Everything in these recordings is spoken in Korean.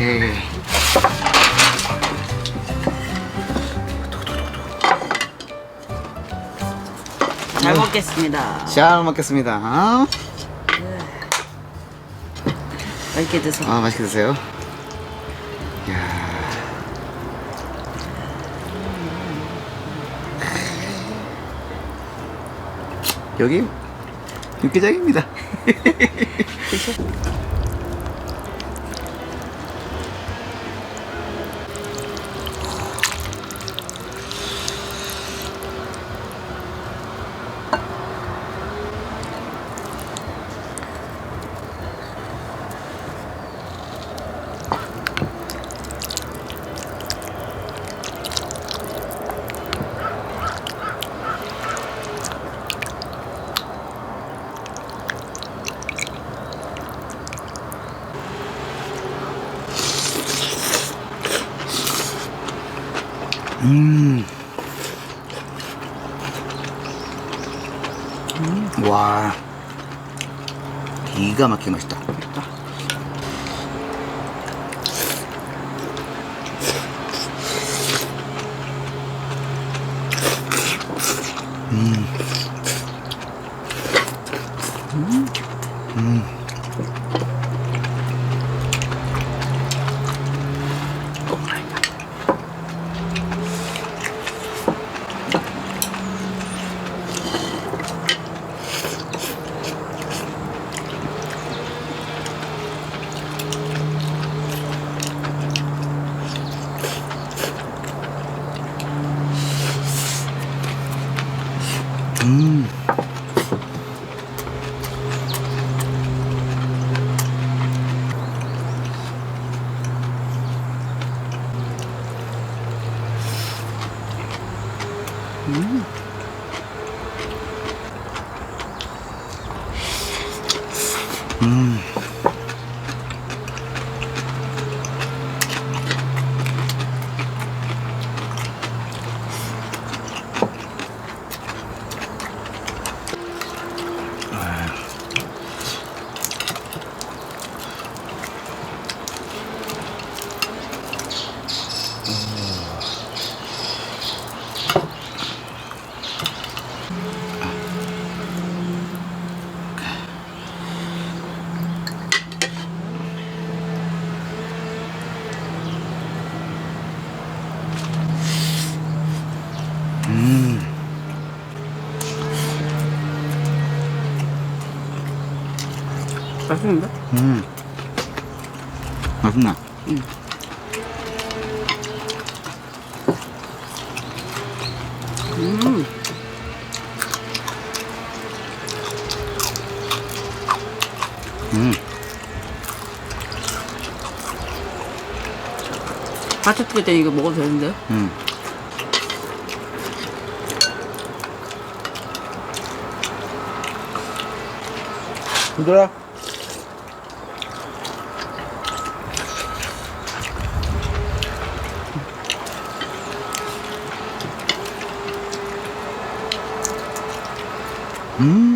오케이. 잘 먹겠습니다. 잘 먹겠습니다. 아, 맛있게 드세요. 아 맛있게 드세요. 야. 여기 육개장입니다. 와. 기가 막히게 맛있다. 음. 맛있는데? 음. 맛있나? 음. 음. 파채 끓일 때 이거 먹어도 되는데? 음. Dura. Hum.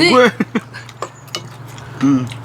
아. 음. 으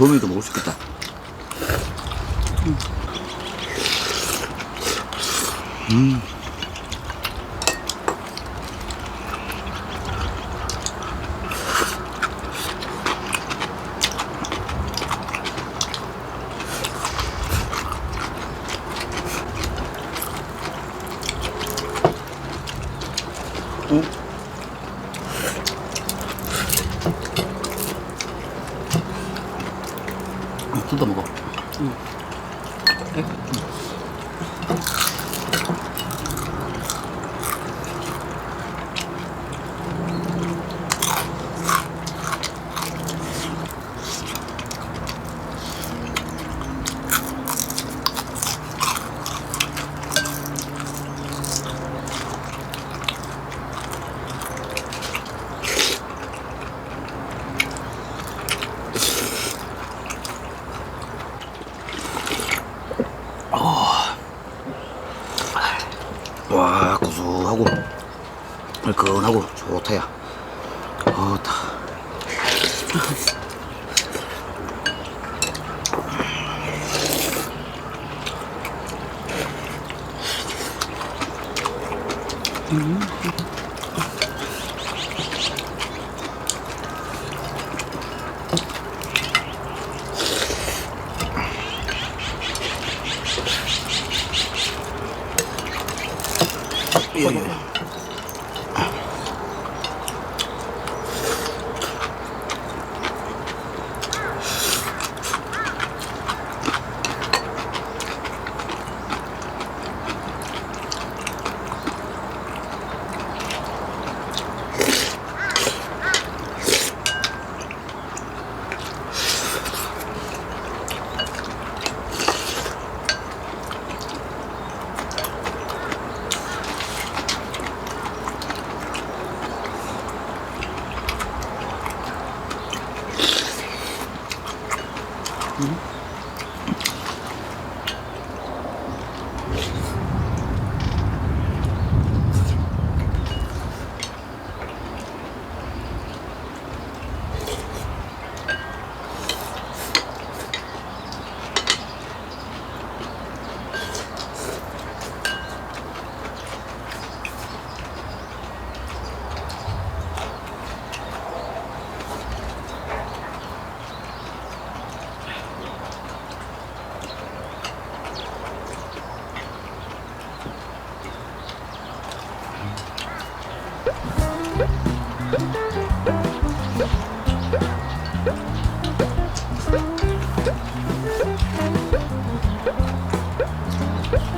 음, 소민이도 먹을 수 있겠다. 음.